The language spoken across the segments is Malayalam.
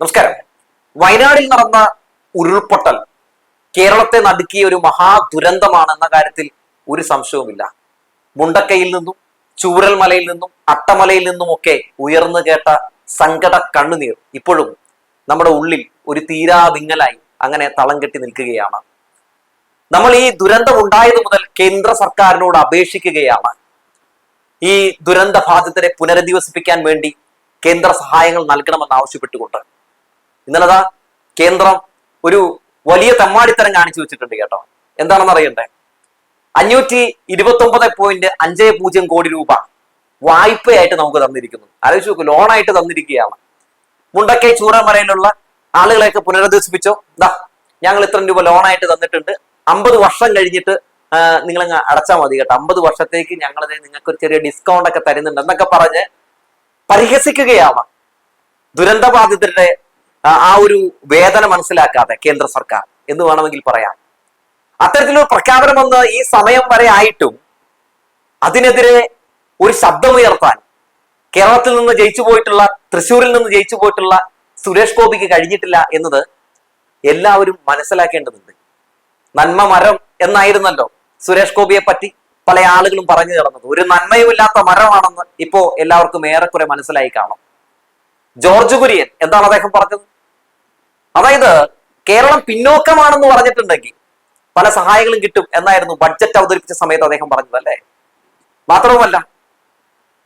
നമസ്കാരം. വയനാടിൽ നടന്ന ഉരുൾപൊട്ടൽ കേരളത്തെ നടുക്കിയ ഒരു മഹാദുരന്തമാണെന്ന കാര്യത്തിൽ ഒരു സംശയവുമില്ല. മുണ്ടക്കയിൽ നിന്നും ചൂരൽമലയിൽ നിന്നും അട്ടമലയിൽ നിന്നുമൊക്കെ ഉയർന്നു കേട്ട സങ്കട കണ്ണുനീർ ഇപ്പോഴും നമ്മുടെ ഉള്ളിൽ ഒരു തീരാ വിങ്ങലായി അങ്ങനെ തളം കെട്ടി നിൽക്കുകയാണ്. നമ്മൾ ഈ ദുരന്തം ഉണ്ടായത് മുതൽ കേന്ദ്ര സർക്കാരിനോട് അപേക്ഷിക്കുകയാണ്. ഈ ദുരന്ത ബാധിതരെ പുനരധിവസിപ്പിക്കാൻ വേണ്ടി കേന്ദ്ര സഹായങ്ങൾ നൽകണമെന്ന് ആവശ്യപ്പെട്ടുകൊണ്ട്. ഇന്നലതാ കേന്ദ്രം ഒരു വലിയ തെമ്മാടിത്തരം കാണിച്ചു വെച്ചിട്ടുണ്ട് കേട്ടോ. എന്താണെന്ന് അറിയണ്ടേ? അഞ്ഞൂറ്റി ഇരുപത്തി ഒമ്പത് പോയിന്റ് അഞ്ച് പൂജ്യം കോടി രൂപ വായ്പയായിട്ട് നമുക്ക് തന്നിരിക്കുന്നു. ആലോചിച്ച് നോക്കൂ ലോണായിട്ട് തന്നിരിക്കുകയാണ്. മുണ്ടക്കൈ ചൂരമലയിലുള്ള ആളുകളെയൊക്കെ പുനരധിവസിപ്പിച്ചോ? ദാ ഞങ്ങൾ ഇത്രയും രൂപ ലോണായിട്ട് തന്നിട്ടുണ്ട്. അമ്പത് വർഷം കഴിഞ്ഞിട്ട് നിങ്ങൾ അടച്ചാൽ മതി കേട്ടോ. അമ്പത് വർഷത്തേക്ക് ഞങ്ങൾ നിങ്ങൾക്ക് ഒരു ചെറിയ ഡിസ്കൗണ്ട് ഒക്കെ തരുന്നുണ്ട് എന്നൊക്കെ പറഞ്ഞ് പരിഹസിക്കുകയാണ് ദുരന്തബാധിതരുടെ ആ ഒരു വേദന മനസ്സിലാക്കാതെ കേന്ദ്ര സർക്കാർ എന്ന് വേണമെങ്കിൽ പറയാം. അത്തരത്തിലൊരു പ്രഖ്യാപനം വന്ന് ഈ സമയം വരെ ആയിട്ടും അതിനെതിരെ ഒരു ശബ്ദമുയർത്താൻ കേരളത്തിൽ നിന്ന് ജയിച്ചു പോയിട്ടുള്ള തൃശ്ശൂരിൽ നിന്ന് ജയിച്ചു പോയിട്ടുള്ള സുരേഷ് ഗോപിക്ക് കഴിഞ്ഞിട്ടില്ല എന്നത് എല്ലാവരും മനസ്സിലാക്കേണ്ടതുണ്ട്. നന്മ മരം എന്നായിരുന്നല്ലോ സുരേഷ് ഗോപിയെ പറ്റി പല ആളുകളും പറഞ്ഞു കിടന്നത് ഒരു നന്മയുമില്ലാത്ത മരമാണെന്ന് ഇപ്പോ എല്ലാവർക്കും ഏറെക്കുറെ മനസ്സിലായി കാണും. ജോർജ് കുര്യൻ എന്താണ് അദ്ദേഹം പറഞ്ഞത്? അതായത് കേരളം പിന്നോക്കമാണെന്ന് പറഞ്ഞിട്ടുണ്ടെങ്കിൽ പല സഹായങ്ങളും കിട്ടും എന്നായിരുന്നു ബഡ്ജറ്റ് അവതരിപ്പിച്ച സമയത്ത് അദ്ദേഹം പറഞ്ഞത് അല്ലേ? മാത്രവുമല്ല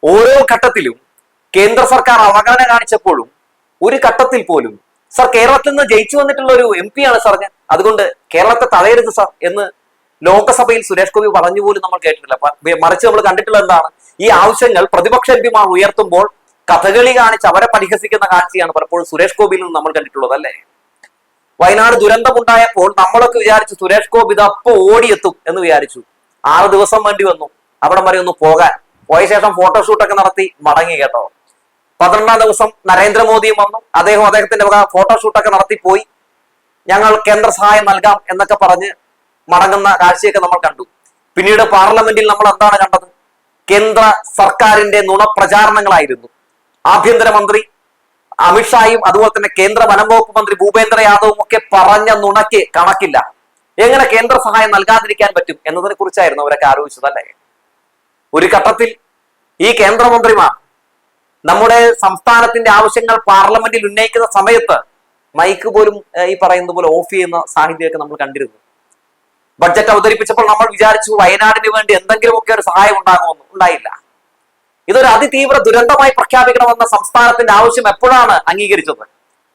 ഓരോ ഘട്ടത്തിലും കേന്ദ്ര സർക്കാർ അവഗണന കാണിച്ചപ്പോഴും ഒരു ഘട്ടത്തിൽ പോലും സർ കേരളത്തിൽ നിന്ന് ജയിച്ചു വന്നിട്ടുള്ള ഒരു എം പി ആണ് സാർ ഞാൻ. അതുകൊണ്ട് കേരളത്തെ തടയരുത് സാർ എന്ന് ലോക്സഭയിൽ സുരേഷ് ഗോപി പറഞ്ഞു പോലും നമ്മൾ കേട്ടിട്ടില്ല. മറിച്ച് നമ്മൾ കണ്ടിട്ടുള്ള എന്താണ്? ഈ ആവശ്യങ്ങൾ പ്രതിപക്ഷ എം പിമാർ ഉയർത്തുമ്പോൾ കഥകളി കാണിച്ച് അവരെ പരിഹസിക്കുന്ന കാഴ്ചയാണ് പലപ്പോഴും സുരേഷ് ഗോപിയിൽ നിന്ന് നമ്മൾ കണ്ടിട്ടുള്ളത് അല്ലേ? വയനാട് ദുരന്തമുണ്ടായപ്പോൾ നമ്മളൊക്കെ വിചാരിച്ചു സുരേഷ് ഗോപി ഇതപ്പോ ഓടിയെത്തും എന്ന് വിചാരിച്ചു. ആറ് ദിവസം വേണ്ടി വന്നു. അവിടം വരെ ഒന്ന് പോകാൻ. പോയ ശേഷം ഫോട്ടോഷൂട്ടൊക്കെ നടത്തി മടങ്ങി കേട്ടോ. പന്ത്രണ്ടാം ദിവസം നരേന്ദ്രമോദിയും വന്നു. അദ്ദേഹം അദ്ദേഹത്തിന്റെ വക ഫോട്ടോഷൂട്ടൊക്കെ നടത്തി പോയി. ഞങ്ങൾ കേന്ദ്ര സഹായം നൽകാം എന്നൊക്കെ പറഞ്ഞ് മടങ്ങുന്ന കാഴ്ചയൊക്കെ നമ്മൾ കണ്ടു. പിന്നീട് പാർലമെന്റിൽ നമ്മൾ എന്താണ് കണ്ടത്? കേന്ദ്ര സർക്കാരിന്റെ നുണപ്രചാരണങ്ങളായിരുന്നു. ആഭ്യന്തരമന്ത്രി അമിത്ഷായും അതുപോലെ തന്നെ കേന്ദ്ര വനം വകുപ്പ് മന്ത്രി ഭൂപേന്ദ്ര യാദവും ഒക്കെ പറഞ്ഞ നുണയ്ക്ക് കണക്കില്ല. എങ്ങനെ കേന്ദ്ര സഹായം നൽകാതിരിക്കാൻ പറ്റും എന്നതിനെ കുറിച്ചായിരുന്നു അവരൊക്കെ ആലോചിച്ചത് അല്ലേ? ഒരു ഘട്ടത്തിൽ ഈ കേന്ദ്രമന്ത്രിമാർ നമ്മുടെ സംസ്ഥാനത്തിന്റെ ആവശ്യങ്ങൾ പാർലമെന്റിൽ ഉന്നയിക്കുന്ന സമയത്ത് മൈക്ക് പോലും ഈ പറയുന്ന പോലെ ഓഫ് ചെയ്യുന്ന സാഹചര്യമൊക്കെ നമ്മൾ കണ്ടിരുന്നു. ബഡ്ജറ്റ് അവതരിപ്പിച്ചപ്പോൾ നമ്മൾ വിചാരിച്ചു വയനാടിന് വേണ്ടി എന്തെങ്കിലുമൊക്കെ ഒരു സഹായം ഉണ്ടാകുമെന്ന്. ഉണ്ടായില്ല. ഇതൊരു അതിതീവ്ര ദുരന്തമായി പ്രഖ്യാപിക്കണമെന്ന സംസ്ഥാനത്തിന്റെ ആവശ്യം എപ്പോഴാണ് അംഗീകരിച്ചത്?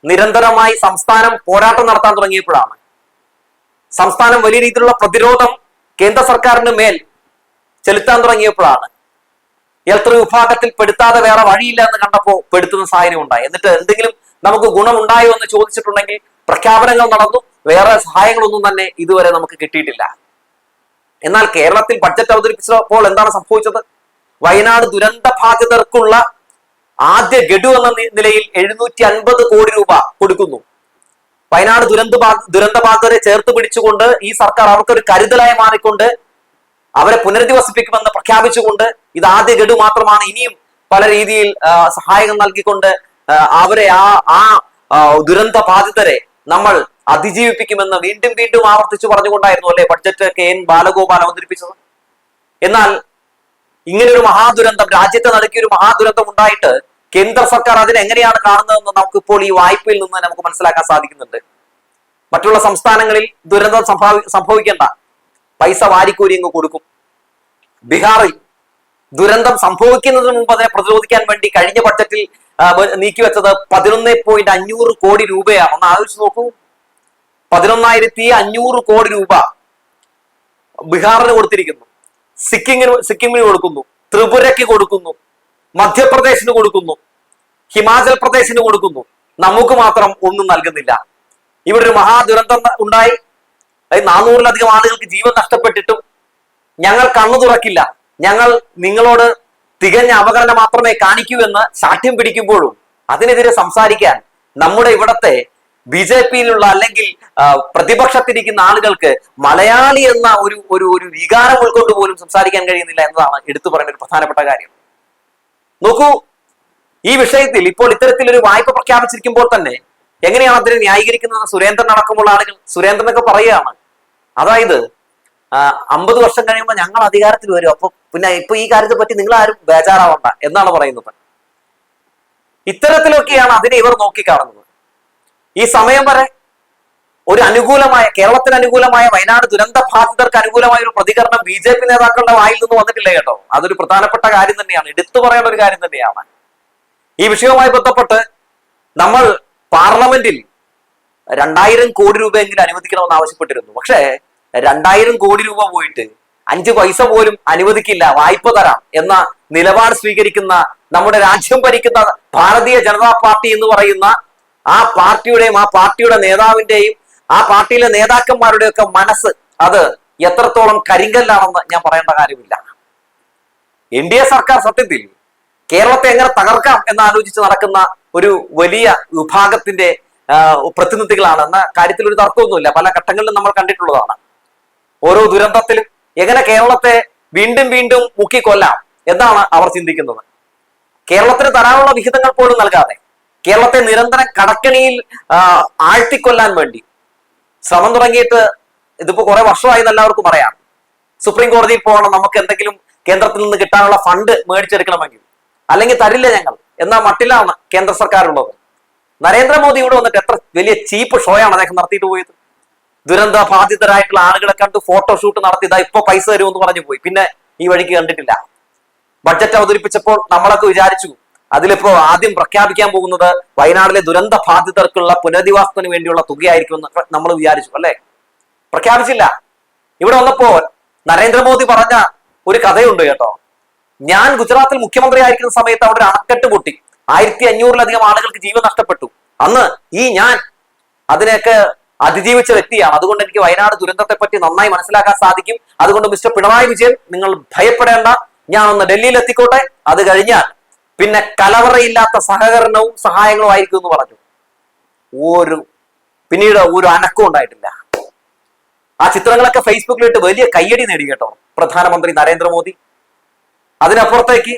നിരന്തരമായി സംസ്ഥാനം പോരാട്ടം നടത്താൻ തുടങ്ങിയപ്പോഴാണ്. സംസ്ഥാനം വലിയ രീതിയിലുള്ള പ്രതിരോധം കേന്ദ്ര സർക്കാരിന് മേൽ ചെലുത്താൻ തുടങ്ങിയപ്പോഴാണ്. എത്ര വിഭാഗത്തിൽ പെടുത്താതെ വേറെ വഴിയില്ല എന്ന് കണ്ടപ്പോൾ പെടുത്തുന്ന സാഹചര്യം ഉണ്ടായി. എന്നിട്ട് എന്തെങ്കിലും നമുക്ക് ഗുണമുണ്ടായോ എന്ന് ചോദിച്ചിട്ടുണ്ടെങ്കിൽ പ്രഖ്യാപനങ്ങൾ നടന്നു. വേറെ സഹായങ്ങളൊന്നും തന്നെ ഇതുവരെ നമുക്ക് കിട്ടിയിട്ടില്ല. എന്നാൽ കേരളത്തിൽ ബഡ്ജറ്റ് അവതരിപ്പിച്ചപ്പോൾ എന്താണ് സംഭവിച്ചത്? വയനാട് ദുരന്ത ബാധിതർക്കുള്ള ആദ്യ ഗഡു എന്ന നിലയിൽ എഴുന്നൂറ്റി അൻപത് കോടി രൂപ കൊടുക്കുന്നു. വയനാട് ദുരന്ത ദുരന്ത ബാധിതരെ ചേർത്ത് പിടിച്ചുകൊണ്ട് ഈ സർക്കാർ അവർക്കൊരു കരുതലായി മാറിക്കൊണ്ട് അവരെ പുനരധിവസിപ്പിക്കുമെന്ന് പ്രഖ്യാപിച്ചുകൊണ്ട് ഇത് ആദ്യ ഗഡു മാത്രമാണ് ഇനിയും പല രീതിയിൽ സഹായകം സഹായം നൽകിക്കൊണ്ട് അവരെ ആ ആ, ദുരന്ത ബാധിതരെ നമ്മൾ അതിജീവിപ്പിക്കുമെന്ന് വീണ്ടും വീണ്ടും ആവർത്തിച്ചു പറഞ്ഞുകൊണ്ടായിരുന്നു അല്ലെ ബഡ്ജറ്റ് കെ എൻ ബാലഗോപാൽ അവതരിപ്പിച്ചത്? എന്നാൽ ഇങ്ങനെ ഒരു മഹാദുരന്തം രാജ്യത്തെ നടക്കിയ ഒരു മഹാദുരന്തം ഉണ്ടായിട്ട് കേന്ദ്ര സർക്കാർ അതിനെങ്ങനെയാണ് കാണുന്നതെന്ന് നമുക്ക് ഇപ്പോൾ ഈ വായ്പയിൽ നിന്ന് നമുക്ക് മനസ്സിലാക്കാൻ സാധിക്കുന്നുണ്ട്. മറ്റുള്ള സംസ്ഥാനങ്ങളിൽ ദുരന്തം സംഭവി സംഭവിക്കേണ്ട. പൈസ വാരിക്കൂരി അങ്ങ് കൊടുക്കും. ബീഹാറിൽ ദുരന്തം സംഭവിക്കുന്നതിന് മുമ്പ് അതിനെ പ്രതിരോധിക്കാൻ വേണ്ടി കഴിഞ്ഞ ബഡ്ജറ്റിൽ നീക്കിവെച്ചത് പതിനൊന്ന് പോയിന്റ് അഞ്ഞൂറ് കോടി രൂപയാണ്. ഒന്ന് ആലോചിച്ച് നോക്കൂ. പതിനൊന്നായിരത്തി അഞ്ഞൂറ് കോടി രൂപ ബീഹാറിന് കൊടുത്തിരിക്കുന്നു. സിക്കിമിന് സിക്കിമിന് കൊടുക്കുന്നു ത്രിപുരയ്ക്ക് കൊടുക്കുന്നു മധ്യപ്രദേശിന് കൊടുക്കുന്നു ഹിമാചൽ പ്രദേശിന് കൊടുക്കുന്നു. നമുക്ക് മാത്രം ഒന്നും നൽകുന്നില്ല. ഇവിടെ ഒരു മഹാദുരന്തം ഉണ്ടായി. നാനൂറിലധികം ആളുകൾക്ക് ജീവൻ നഷ്ടപ്പെട്ടിട്ടും ഞങ്ങൾ കണ്ണു തുറക്കില്ല. ഞങ്ങൾ നിങ്ങളോട് തികഞ്ഞ അവഗണന മാത്രമേ കാണിക്കൂ എന്ന് ശാഠ്യം പിടിക്കുമ്പോഴും അതിനെതിരെ സംസാരിക്കാൻ നമ്മുടെ ഇവിടത്തെ ബി ജെ പിയിലുള്ള അല്ലെങ്കിൽ പ്രതിപക്ഷത്തിരിക്കുന്ന ആളുകൾക്ക് മലയാളി എന്ന ഒരു ഒരു ഒരു വികാരം ഉൾക്കൊണ്ട് പോലും സംസാരിക്കാൻ കഴിയുന്നില്ല എന്നതാണ് എടുത്തു പറയുന്ന ഒരു പ്രധാനപ്പെട്ട കാര്യം. നോക്കൂ ഈ വിഷയത്തിൽ ഇപ്പോൾ ഇത്തരത്തിലൊരു വായ്പ പ്രഖ്യാപിച്ചിരിക്കുമ്പോൾ തന്നെ എങ്ങനെയാണ് അതിനെ ന്യായീകരിക്കുന്നത്? സുരേന്ദ്രൻ അടക്കമുള്ള ആളുകൾ സുരേന്ദ്രനൊക്കെ പറയുകയാണ്. അതായത് അമ്പത് വർഷം കഴിയുമ്പോൾ ഞങ്ങൾ അധികാരത്തിൽ വരും. അപ്പൊ പിന്നെ ഇപ്പൊ ഈ കാര്യത്തെ പറ്റി നിങ്ങൾ ആരും ബേജാറാവണ്ട എന്നാണ് പറയുന്നത്. ഇത്തരത്തിലൊക്കെയാണ് അതിനെ ഇവർ നോക്കിക്കാണുന്നത്. ഈ സമയം വരെ ഒരു അനുകൂലമായ കേരളത്തിന് അനുകൂലമായ വയനാട് ദുരന്ത ബാധിതർക്ക് അനുകൂലമായ ഒരു പ്രതികരണം ബി ജെ പി നേതാക്കളുടെ വായിൽ നിന്ന് വന്നിട്ടില്ല കേട്ടോ. അതൊരു പ്രധാനപ്പെട്ട കാര്യം തന്നെയാണ്. എടുത്തു പറയേണ്ട ഒരു കാര്യം തന്നെയാണ്. ഈ വിഷയവുമായി ബന്ധപ്പെട്ട് നമ്മൾ പാർലമെന്റിൽ രണ്ടായിരം കോടി രൂപയെങ്കിലും അനുവദിക്കണമെന്ന് ആവശ്യപ്പെട്ടിരുന്നു. പക്ഷേ രണ്ടായിരം കോടി രൂപ പോയിട്ട് അഞ്ച് പൈസ പോലും അനുവദിക്കില്ല വായ്പ തരാം എന്ന നിലപാട് സ്വീകരിക്കുന്ന നമ്മുടെ രാജ്യം ഭരിക്കുന്ന ഭാരതീയ ജനതാ പാർട്ടി എന്ന് പറയുന്ന ആ പാർട്ടിയുടെയും ആ പാർട്ടിയുടെ നേതാവിന്റെയും ആ പാർട്ടിയിലെ നേതാക്കന്മാരുടെയൊക്കെ മനസ്സ് അത് എത്രത്തോളം കരിങ്കല്ലാണെന്ന് ഞാൻ പറയേണ്ട കാര്യമില്ല. എൻ ഡി എ സർക്കാർ സത്യത്തിൽ കേരളത്തെ എങ്ങനെ തകർക്കാം എന്ന് ആലോചിച്ച് നടക്കുന്ന ഒരു വലിയ വിഭാഗത്തിന്റെ പ്രതിനിധികളാണ്. എന്ന കാര്യത്തിൽ ഒരു തർക്കമൊന്നുമില്ല. പല ഘട്ടങ്ങളിലും നമ്മൾ കണ്ടിട്ടുള്ളതാണ്. ഓരോ ദുരന്തത്തിലും എങ്ങനെ കേരളത്തെ വീണ്ടും വീണ്ടും മുക്കിക്കൊല്ലാം എന്നാണ് അവർ ചിന്തിക്കുന്നത്. കേരളത്തിന് തരാനുള്ള വിഹിതങ്ങൾ പോലും നൽകാതെ കേരളത്തെ നിരന്തരം കടക്കണിയിൽ ആഴ്ത്തിക്കൊല്ലാൻ വേണ്ടി ശ്രമം തുടങ്ങിയിട്ട് ഇതിപ്പോ കുറെ വർഷമായി എല്ലാവർക്കും പറയാം. സുപ്രീം കോടതിയിൽ പോകണം നമുക്ക് എന്തെങ്കിലും കേന്ദ്രത്തിൽ നിന്ന് കിട്ടാനുള്ള ഫണ്ട് മേടിച്ചെടുക്കണമെങ്കിൽ. അല്ലെങ്കിൽ തരില്ല ഞങ്ങൾ എന്ന മട്ടിലാണ് കേന്ദ്ര സർക്കാരുള്ളത്. നരേന്ദ്രമോദി ഇവിടെ വന്നിട്ട് എത്ര വലിയ ചീപ്പ് ഷോയാണ് അദ്ദേഹം നടത്തിയിട്ട് പോയത്. ദുരന്ത ബാധിതരായിട്ടുള്ള ആളുകളെ കണ്ട് ഫോട്ടോഷൂട്ട് നടത്തിയതാ ഇപ്പൊ പൈസ തരുമെന്ന് പറഞ്ഞു പോയി. പിന്നെ ഈ വഴിക്ക് കണ്ടിട്ടില്ല. ബഡ്ജറ്റ് അവതരിപ്പിച്ചപ്പോൾ നമ്മളൊക്കെ വിചാരിച്ചു അതിലിപ്പോ ആദ്യം പ്രഖ്യാപിക്കാൻ പോകുന്നത് വയനാടിലെ ദുരന്ത ബാധിതർക്കുള്ള പുനരധിവാസത്തിന് വേണ്ടിയുള്ള തുകയായിരിക്കുമെന്ന് നമ്മൾ വിചാരിച്ചു അല്ലെ? പ്രഖ്യാപിച്ചില്ല. ഇവിടെ വന്നപ്പോൾ നരേന്ദ്രമോദി പറഞ്ഞ ഒരു കഥയുണ്ട് കേട്ടോ. ഞാൻ ഗുജറാത്തിൽ മുഖ്യമന്ത്രി ആയിരിക്കുന്ന സമയത്ത് അവിടെ ഒരു അണക്കെട്ട് പൊട്ടി. ആയിരത്തി അഞ്ഞൂറിലധികം ആളുകൾക്ക് ജീവൻ നഷ്ടപ്പെട്ടു. അന്ന് ഈ ഞാൻ അതിനെയൊക്കെ അതിജീവിച്ച വ്യക്തിയാണ്. അതുകൊണ്ട് എനിക്ക് വയനാട് ദുരന്തത്തെ പറ്റി നന്നായി മനസ്സിലാക്കാൻ സാധിക്കും. അതുകൊണ്ട് മിസ്റ്റർ പിണറായി വിജയൻ നിങ്ങൾ ഭയപ്പെടേണ്ട. ഞാൻ ഒന്ന് ഡൽഹിയിൽ എത്തിക്കോട്ടെ അത് കഴിഞ്ഞാൽ പിന്നെ കലവറയില്ലാത്ത സഹകരണവും സഹായങ്ങളും ആയിരിക്കും എന്ന് പറഞ്ഞു. ഒരു പിന്നീട് ഒരു അനക്കവും ഉണ്ടായിട്ടില്ല. ആ ചിത്രങ്ങളൊക്കെ ഫേസ്ബുക്കിലിട്ട് വലിയ കയ്യടി നേടി കേട്ടോ. പ്രധാനമന്ത്രി നരേന്ദ്രമോദി. അതിനപ്പുറത്തേക്ക്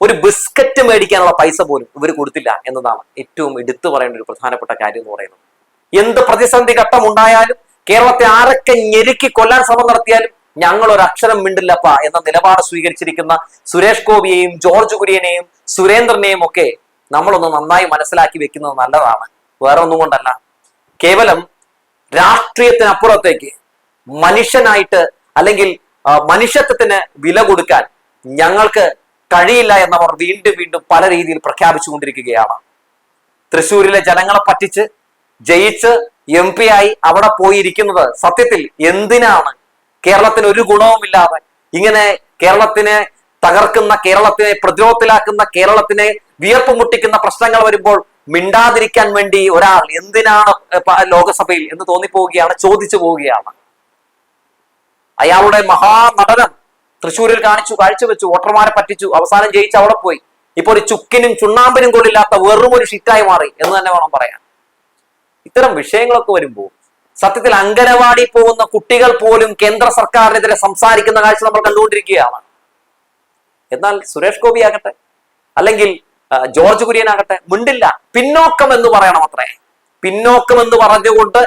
ഒരു ബിസ്ക്കറ്റ് മേടിക്കാനുള്ള പൈസ പോലും ഇവർ കൊടുത്തില്ല എന്നതാണ് ഏറ്റവും എടുത്തു പറയേണ്ട ഒരു പ്രധാനപ്പെട്ട കാര്യം എന്ന് പറയുന്നത്. എന്ത് പ്രതിസന്ധി ഘട്ടം ഉണ്ടായാലും കേരളത്തെ ആരൊക്കെ ഞെരുക്കി കൊല്ലാൻ ശ്രമം നടത്തിയാലും ഞങ്ങൾ ഒരു അക്ഷരം മിണ്ടില്ലപ്പ എന്ന നിലപാട് സ്വീകരിച്ചിരിക്കുന്ന സുരേഷ് ഗോപിയെയും ജോർജ് കുര്യനെയും സുരേന്ദ്രനെയും ഒക്കെ നമ്മളൊന്ന് നന്നായി മനസ്സിലാക്കി വെക്കുന്നത് നല്ലതാണ്. വേറെ ഒന്നും കൊണ്ടല്ല. കേവലം രാഷ്ട്രീയത്തിനപ്പുറത്തേക്ക് മനുഷ്യനായിട്ട് അല്ലെങ്കിൽ മനുഷ്യത്വത്തിന് വില കൊടുക്കാൻ ഞങ്ങൾക്ക് കഴിയില്ല എന്നവർ വീണ്ടും വീണ്ടും പല രീതിയിൽ പ്രഖ്യാപിച്ചുകൊണ്ടിരിക്കുകയാണ്. തൃശ്ശൂരിലെ ജനങ്ങളെ പറ്റിച്ച് ജയിച്ച് എം പി ആയി അവിടെ പോയിരിക്കുന്നത് സത്യത്തിൽ എന്തിനാണ് കേരളത്തിന് ഒരു ഗുണവുമില്ലാതെ ഇങ്ങനെ കേരളത്തിനെ തകർക്കുന്ന കേരളത്തിനെ പ്രതിരോധത്തിലാക്കുന്ന കേരളത്തിനെ വിയർപ്പ് മുട്ടിക്കുന്ന പ്രശ്നങ്ങൾ വരുമ്പോൾ മിണ്ടാതിരിക്കാൻ വേണ്ടി ഒരാൾ എന്തിനാണ് ലോകസഭയിൽ എന്ന് തോന്നിപ്പോവുകയാണ് ചോദിച്ചു പോവുകയാണ്. അയാളുടെ മഹാനടനം തൃശ്ശൂരിൽ കാണിച്ചു കാഴ്ചവെച്ചു വോട്ടർമാരെ പറ്റിച്ചു അവസാനം ജയിച്ച് അവിടെ പോയി. ഇപ്പോൾ ഒരു ചുക്കിനും ചുണ്ണാമ്പിനും കൊള്ളില്ലാത്ത വെറും ഒരു ഷിറ്റായി മാറി എന്ന് തന്നെ വേണം പറയാൻ. ഇത്തരം വിഷയങ്ങളൊക്കെ വരുമ്പോൾ സത്യത്തിൽ അങ്കനവാടി പോകുന്ന കുട്ടികൾ പോലും കേന്ദ്ര സർക്കാരിനെതിരെ സംസാരിക്കുന്ന കാഴ്ച നമ്മൾ കണ്ടുകൊണ്ടിരിക്കുകയാണ്. എന്നാൽ സുരേഷ് ഗോപി ആകട്ടെ അല്ലെങ്കിൽ ജോർജ് കുര്യൻ ആകട്ടെ മുണ്ടില്ല. പിന്നോക്കം എന്ന് പറയണം അത്രേ. പിന്നോക്കം എന്ന് പറഞ്ഞുകൊണ്ട്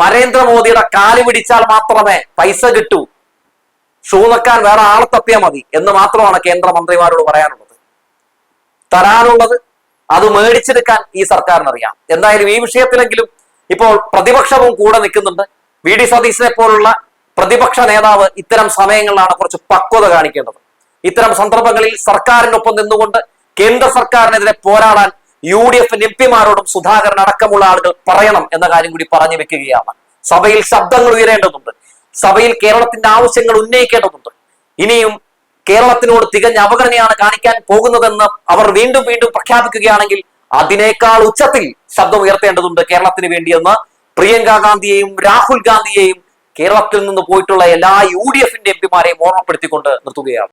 നരേന്ദ്രമോദിയുടെ കാൽ പിടിച്ചാൽ മാത്രമേ പൈസ കിട്ടൂ. ഷൂ നക്കാൻ വേറെ ആളെ തപ്പിയാൽ മതി എന്ന് മാത്രമാണ് കേന്ദ്രമന്ത്രിമാരോട് പറയാനുള്ളത്. തരാനുള്ളത് അത് മേടിച്ചെടുക്കാൻ ഈ സർക്കാരിനറിയാം. എന്തായാലും ഈ വിഷയത്തിലെങ്കിലും ഇപ്പോൾ പ്രതിപക്ഷവും കൂടെ നിൽക്കുന്നുണ്ട്. വി ഡി സതീശനെ പോലുള്ള പ്രതിപക്ഷ നേതാവ് ഇത്തരം സമയങ്ങളിലാണ് കുറച്ച് പക്വത കാണിക്കേണ്ടത്. ഇത്തരം സന്ദർഭങ്ങളിൽ സർക്കാരിനൊപ്പം നിന്നുകൊണ്ട് കേന്ദ്ര സർക്കാരിനെതിരെ പോരാടാൻ യു ഡി എഫ് എം പിമാരോടും സുധാകരൻ അടക്കമുള്ള ആളുകൾ പറയണം എന്ന കാര്യം കൂടി പറഞ്ഞു വെക്കുകയാണ്. സഭയിൽ ശബ്ദങ്ങൾ ഉയരേണ്ടതുണ്ട്. സഭയിൽ കേരളത്തിന്റെ ആവശ്യങ്ങൾ ഉന്നയിക്കേണ്ടതുണ്ട്. ഇനിയും കേരളത്തിനോട് തികഞ്ഞ അവഗണനയാണ് കാണിക്കാൻ പോകുന്നതെന്ന് അവർ വീണ്ടും വീണ്ടും പ്രഖ്യാപിക്കുകയാണെങ്കിൽ അതിനേക്കാൾ ഉച്ചത്തിൽ ശബ്ദം ഉയർത്തേണ്ടതുണ്ട് കേരളത്തിന് വേണ്ടിയെന്ന് പ്രിയങ്ക ഗാന്ധിയെയും രാഹുൽ ഗാന്ധിയെയും കേരളത്തിൽ നിന്ന് പോയിട്ടുള്ള എല്ലാ യു ഡി എഫിന്റെ എം പിമാരെയും ഓർമ്മപ്പെടുത്തിക്കൊണ്ട് നിർത്തുകയാണ്.